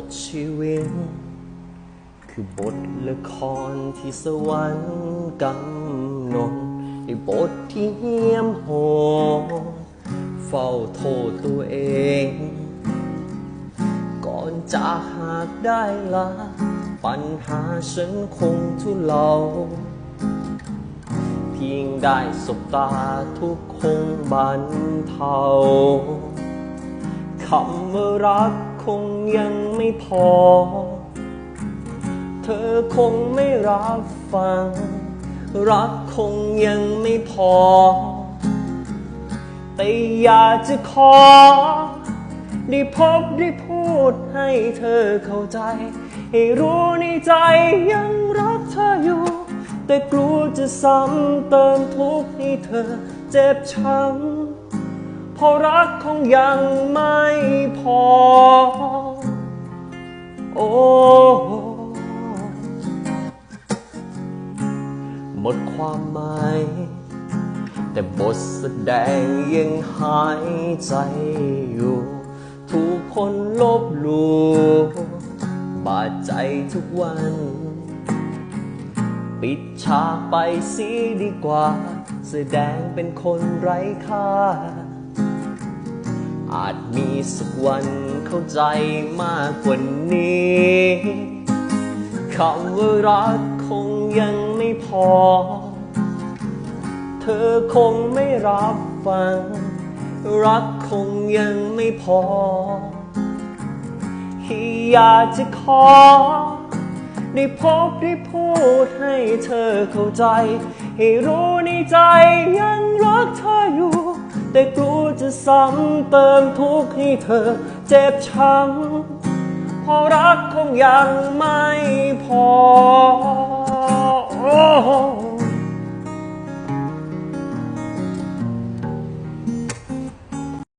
ทชีวิต คือบทละครที่สวรรค์กำหนดในบทที่เหี้ยมโหดเฝ้าโทษตัวเอง ก่อนจะหากได้ลาปัญหาฉันคงทุเลาเพียงได้สบตาทุกคงบันเทาคำว่ารัก งยังไม่พอ เธอคงไม่รับฟัง รักคงยังไม่พอ แต่อยากจะขอ ได้พบได้พูดให้เธอเข้าใจ ให้รู้ในใจยังรักเธออยู่ แต่กลัวจะซ้ำเติมทุกข์ให้เธอเจ็บช้ำเพราะรักคงยังไม่พอ โอ้หมดความหมาย แต่บทแสดงยังหายใจอยู่ ถูกคนลบหลู่บาดใจทุกวัน ปิดฉากไปสีดีกว่า แสดงเป็นคนไร้ค่าอาจมีสักวันเข้าใจมากกว่านี้ คำว่ารักคงยังไม่พอ เธอคงไม่รับฟัง รักคงยังไม่พอ อยากจะขอ ได้พบได้พูดให้เธอเข้าใจ ให้รู้ในใจยังรักเธออยู่ แต่กลัวจะซ้ำเติมทุกข์ให้เธอเจ็บช้ำ เพราะรักคงยังไม่พอ